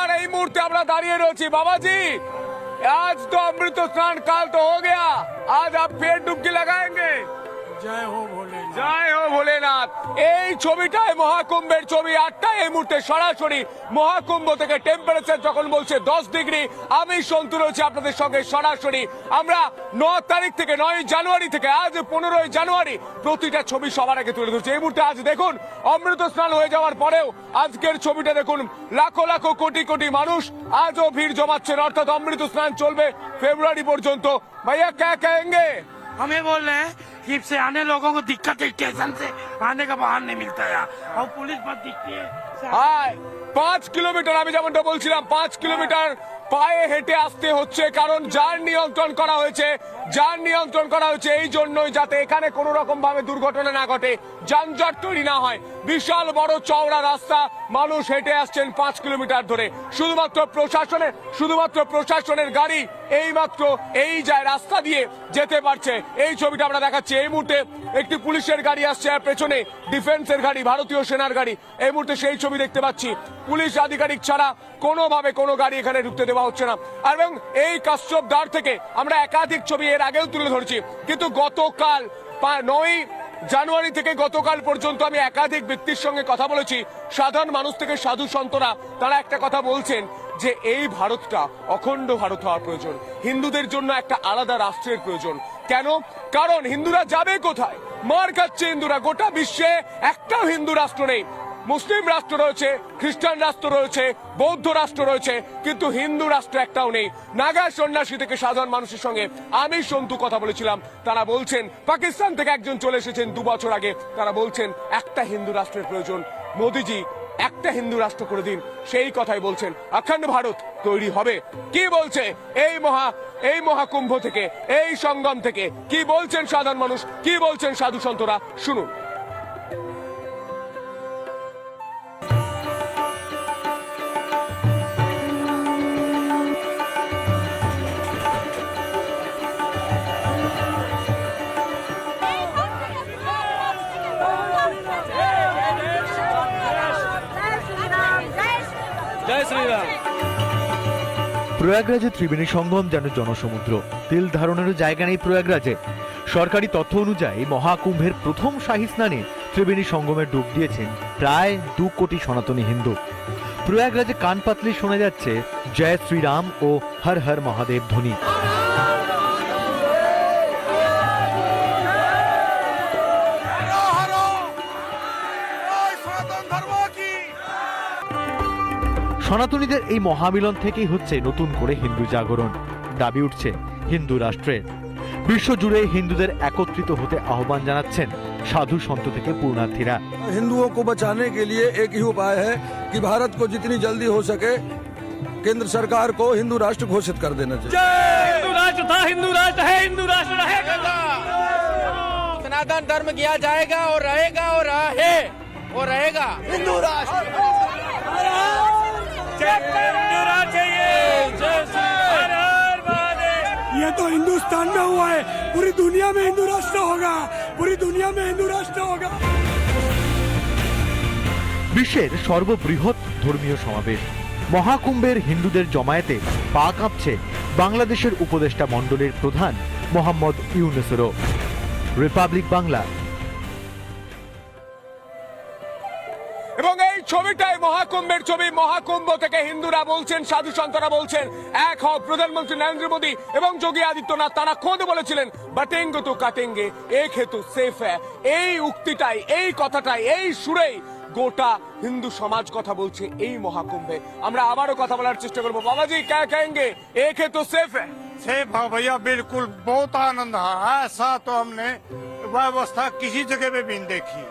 আর এই মুহূর্তে আমরা দাঁড়িয়ে রয়েছি বাবাজি आज तो अमृत स्नान काल तो हो गया आज आप फिर डुबकी लगाएंगे জয় হো ভোলে জয় হো ভোলেনাথ এই ছবিটায় মহাকুম্ভের ছবি আটটা এই মুহূর্তে সরাসরি মহাকুম্ভ থেকে টেম্পারেচার যখন বলছে দশ ডিগ্রি আমি সন্তু রয়েছি আপনাদের সঙ্গে সরাসরি আমরা ন তারিখ থেকে নয় জানুয়ারি থেকে আজ পনেরোই জানুয়ারি প্রতিটা ছবি সবার আগে তুলে ধরছে এই মুহূর্তে আজ দেখুন অমৃত স্নান হয়ে যাওয়ার পরেও আজকের ছবিটা দেখুন লাখো লাখো কোটি কোটি মানুষ আজও ভিড় জমাচ্ছেন অর্থাৎ অমৃত স্নান চলবে ফেব্রুয়ারি পর্যন্ত ভাইয়া ক্যা কহেঙ্গে हमें बोल रहे हैं कि से आने लोगों को दिक्कत है, स्टेशन से आने का बाहर नहीं मिलता यार। और पुलिस बस दिखती है। পাঁচ কিলোমিটার, আমি যেমনটা বলছিলাম, পাঁচ কিলোমিটার পায়ে হেঁটে আসতে হচ্ছে, কারণ যান নিয়ন্ত্রণ করা হয়েছে যান নিয়ন্ত্রণ করা হয়েছে এই জন্যই যাতে এখানে কোনো রকম ভাবে দুর্ঘটনা না ঘটে, যানজট তৈরি না হয়। বিশাল বড় চওড়া রাস্তা, মানুষ হেঁটে আসছেন পাঁচ কিলোমিটার ধরে। শুধুমাত্র প্রশাসনের শুধুমাত্র প্রশাসনের গাড়ি এই মাত্র এই যায় রাস্তা দিয়ে যেতে পারছে। এই ছবিটা আমরা দেখাচ্ছি। এই মুহূর্তে একটি পুলিশের গাড়ি আসছে আর পেছনে ডিফেন্সের গাড়ি, ভারতীয় সেনার গাড়ি। এই মুহূর্তে সেই ছবি দেখতে পাচ্ছি। পুলিশ আধিকারিক ছাড়া কোনোভাবে কোনো গাড়ি এখানে ঢুকতে দেওয়া হচ্ছে না। এবং এই কাশ্যপ দ্বার থেকে আমরা একাধিক ছবি এর আগেও তুলে ধরেছি। কিন্তু গতকাল নয় জানুয়ারি থেকে গতকাল পর্যন্ত আমি একাধিক ব্যক্তির সঙ্গে কথা বলেছি। সাধারণ মানুষ থেকে সাধু সন্তরা, তারা একটা কথা বলছেন যে এই ভারতটা অখণ্ড ভারত হওয়ার প্রয়োজন। হিন্দুদের জন্য একটা আলাদা রাষ্ট্রের প্রয়োজন। কেন? কারণ হিন্দুরা যাবে কোথায়? মার খাচ্ছে হিন্দুরা। গোটা বিশ্বে একটাও হিন্দু রাষ্ট্র নেই। মুসলিম রাষ্ট্র রয়েছে, খ্রিস্টান রাষ্ট্র রয়েছে, বৌদ্ধ রাষ্ট্র রয়েছে, কিন্তু হিন্দু রাষ্ট্র একটাও নেই। নাগা সন্ন্যাসী থেকে সাধারণ মানুষের সঙ্গে আমি সন্তু কথা বলেছিলাম। তারা বলছেন, পাকিস্তান থেকে একজন চলে এসেছেন দু বছর আগে। তারা বলছেন, একটা হিন্দু রাষ্ট্রের প্রয়োজন। মোদিজি, একটা হিন্দু রাষ্ট্র করে দিন। সেই কথাই বলছেন। অখণ্ড ভারত তৈরি হবে। কি বলছে এই মহা, এই মহাকুম্ভ থেকে, এই সঙ্গম থেকে? কি বলছেন সাধারণ মানুষ? কি বলছেন সাধু সন্তরা? শুনুন। প্রয়াগরাজে ত্রিবেণী সঙ্গম যেন জনসমুদ্র। তিল ধারণেরও জায়গা নেই প্রয়াগরাজে। সরকারি তথ্য অনুযায়ী মহাকুম্ভের প্রথম শাহী স্নানে ত্রিবেণী সঙ্গমে ডুব দিয়েছেন প্রায় দু কোটি সনাতনী হিন্দু। প্রয়াগরাজে কান পাতলে শোনা যাচ্ছে, জয় শ্রীরাম ও হর হর মহাদেব ধ্বনি। সনাতনীদের এই মহামিলন থেকেই হচ্ছে নতুন করে হিন্দু জাগরণ দাবি উঠছে হিন্দু রাষ্ট্রের বিশ্বজুড়ে হিন্দুদের একত্রিত হতে আহ্বান জানাচ্ছেন সাধু সন্ত থেকে পূর্ণার্থীরা हिंदुओं को बचाने के लिए एक ही उपाय है कि भारत को जितनी जल्दी हो सके केंद्र सरकार को हिंदू राष्ट्र घोषित कर देना चाहिए हिंदू राष्ट्र था हिंदू राष्ट्र है हिंदू राष्ट्र रहेगा सनातन धर्म किया जाएगा और रहेगा और रहा है वो रहेगा हिंदू राष्ट्र ये तो हिंदुस्तान में हुआ है पूरी दुनिया में हिंदू राष्ट्र होगा पूरी दुनिया में हिंदू राष्ट्र होगा বিশ্বের সর্ববৃহৎ ধর্মীয় সমাবেশ মহাকুম্ভের হিন্দুদের জমায়েতে পা কাঁপছে বাংলাদেশের উপদেষ্টা মণ্ডলীর প্রধান মোহাম্মদ ইউনুসেরও রিপাবলিক বাংলা ছবিটাই মহাকুম্ভের ছবি মহাকুম্ভ থেকে হিন্দুরা বলছেন সাধু সন্তরা বলছেন এক হও প্রধানমন্ত্রী নরেন্দ্র মোদী এবং যোগী আদিত্যনাথ তারা খোদ বলেছিলেন বাটেঙ্গ তো কাটেঙ্গে এক হেতু সেফ হ্যাঁ এই উক্তিটাই এই কথাটাই এই সুরেই গোটা হিন্দু সমাজ কথা বলছে এই মহাকুম্ভে আমরা আবারও কথা বলার চেষ্টা করবো বাবাজি ক্যা কহেঙ্গে এক হেতু সেফ হ্যাঁ सेफ है भैया बिल्कुल बहुत आनंद है ऐसा तो हमने व्यवस्था किसी जगह पे भी नहीं देखी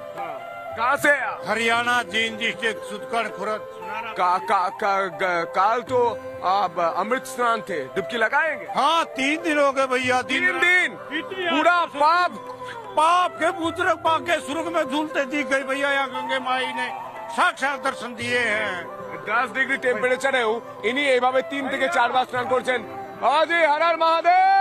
कहाँ से है आप? हरियाणा जींद डिस्ट्रिक्ट सुदकन खुरद सुनारा का, का, का, ग- काल तो आप अमृत स्नान थे डुबकी लगाएंगे हाँ तीन दिन हो गए भैया तीन रात। दिन इतनी पूरा आनंद से- पाप पाप के पुत्र पाप के सुर्ग में झूलते दिख गई भैया यहाँ गंगे माई ने साक्षात दर्शन दिए हैं দশ ডিগ্রি টেম্পারেচারেও ইনি এইভাবে তিন থেকে চারবার স্নান করছেন বাবাজি হর হর মহাদেব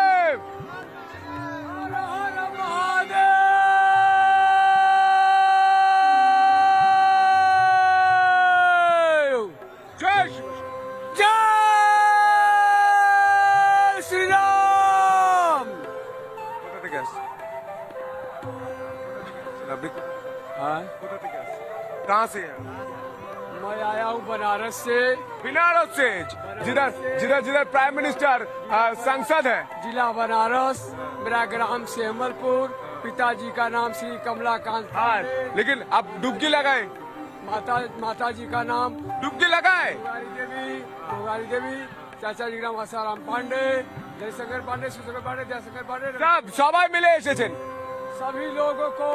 कहाँ से हैं मैं आया हूँ बनारस से बनारस से जिधर जिधर जिधर प्राइम मिनिस्टर अ, संसद है जिला बनारस मेरा ग्राम सेमलपुर पिताजी का नाम श्री कमलाकांत हाँ लेकिन अब डुबकी लगाए माता माता जी का नाम डुबकी लगाए मुरारी देवी मुरारी देवी चाचा जी का नाम आसाराम पांडे जयशंकर पांडे शिवशंकर पांडे जयशंकर पांडे সব সবাই মিলে এসেছেন सभी लोगों को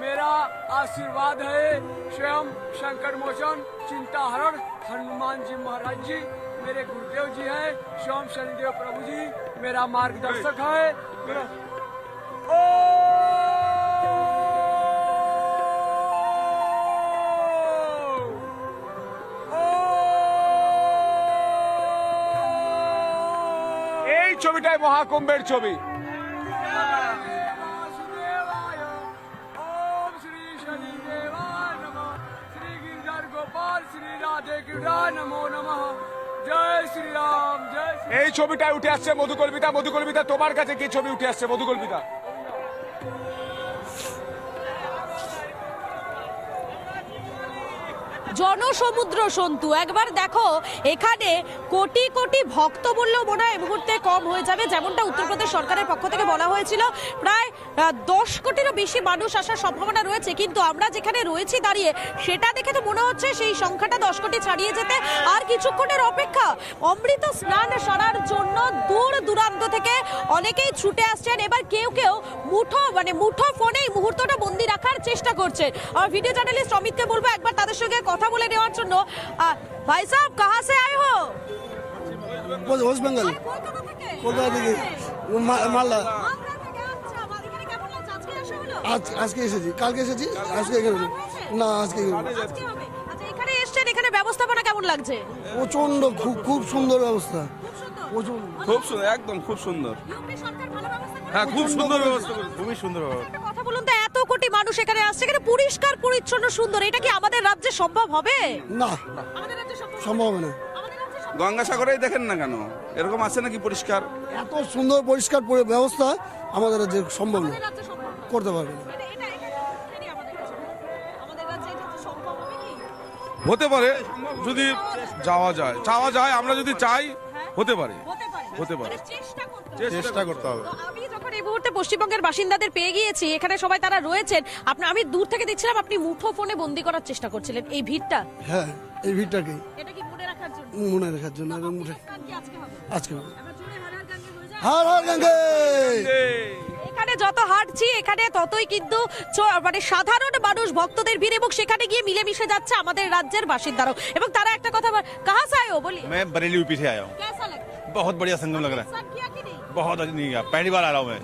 मेरा आशीर्वाद है स्वयं शंकर मोचन चिंता हरण हनुमान जी महाराज जी मेरे गुरुदेव जी हैं स्वयं शनिदेव प्रभु जी मेरा मार्गदर्शक है मेरा ओ এই ছবিটাই মহাকুম্ভের ছবি এই ছবিটা উঠে আসছে মধুকল্পিতা মধুকল্পিতা তোমার কাছে কি ছবি উঠে আসছে মধুকল্পিতা জনসমুদ্র সন্তু, একবার দেখো, এখানে কোটি কোটি ভক্ত বললেও মনে হয় মুহূর্তে কম হয়ে যাবে, যেমনটা উত্তরপ্রদেশ সরকারের পক্ষ থেকে বলা হয়েছিল। প্রায় দশ কোটিরও বেশি মানুষ আসার সম্ভাবনা রয়েছে, কিন্তু আমরা যেখানে রয়েছি দাঁড়িয়ে, সেটা দেখে তো মনে হচ্ছে সেই সংখ্যাটা দশ কোটি ছাড়িয়ে যেতে আর কিছুক্ষণের অপেক্ষা, অমৃত স্নান সারার জন্য দূর দূরান্ত থেকে অনেকেই ছুটে আসছেন। এবার কেউ কেউ মুঠো মানে মুঠো ফোনে এই মুহূর্তটা বন্দি রাখার চেষ্টা করছে। আর ভিডিও জার্নালিস্ট অমিতকে বলব একবার তাদের সঙ্গে কথা বলে নেওয়ার জন্য। ভাই সাহেব কাহা সে আয়ে হো? ওয়েস্ট বেঙ্গল কলকাতা থেকে? মালদা? আজকে এসেছি। কালকে এসেছি? আজকে এখানে না আজকে এখানে। আচ্ছা, এখানে এসছেন এখানে ব্যবস্থাপনা কেমন লাগছে? প্রচণ্ড খুব খুব সুন্দর ব্যবস্থা। খুব সুন্দর খুব সুন্দর। একদম খুব সুন্দর ব্যবস্থা? হ্যাঁ খুব সুন্দর ব্যবস্থা খুবই সুন্দর একটা কথা বলুন তো এত কোটি মানুষ এখানে আসছে এখানে পরিষ্কার পরিচ্ছন্ন সুন্দর এটা কি আমাদের রাজ্যে সম্ভব হবে? না সম্ভব না। গঙ্গাসাগরেই দেখেন না কেন? এরকম আছে নাকি পরিষ্কার? এত সুন্দর পরিষ্কার পরি- ব্যবস্থা আমাদের রাজ্যে সম্ভব না। করতে পারবে না। এটা এটা এটা এটাই আমাদের কাছে। আমাদের রাজ্যে এটা তো সম্ভব হবে কি হতে পারে যদি যাওয়া যায়। চাওয়া যায় আমরা যদি চাই হতে পারে। হতে পারে। হতে পারে। মানে চেষ্টা করতে হবে। চেষ্টা করতে হবে। তো আমি যখন এই মুহূর্তে পশ্চিমবঙ্গের বাসিন্দাদের পেয়ে গিয়েছি এখানে সবাই তারা রয়েছেন আপনার আমি দূর থেকে দেখছিলাম আপনি মুঠো ফোনে বন্দি করার চেষ্টা করছিলেন। এই ভিড়টা? হ্যাঁ এই ভিড়টাকে। এটা কি মনে রাখার জন্য? মনে রাখার জন্য। আজকে হবে? আজকে হার হার গাঙ্গে হয়ে যায় হার হার গঙ্গে এখানে যত হাঁটছি এখানে ততই কিন্তু চ- মানে সাধারণ মানুষ ভক্তদের ভিড় এবং সেখানে গিয়ে মিলেমিশে যাচ্ছে আমাদের রাজ্যের বাসিন্দারাও এবং তারা একটা কথা বল- কাহা সে আয়ে হো বলি मैं बरेली यूपी से आया हूँ कैसा लगता है बहुत बढ़िया संगम लग रहा सब किया कि नहीं है बहुत नहीं गया पहली बार आ रहा हूँ मैं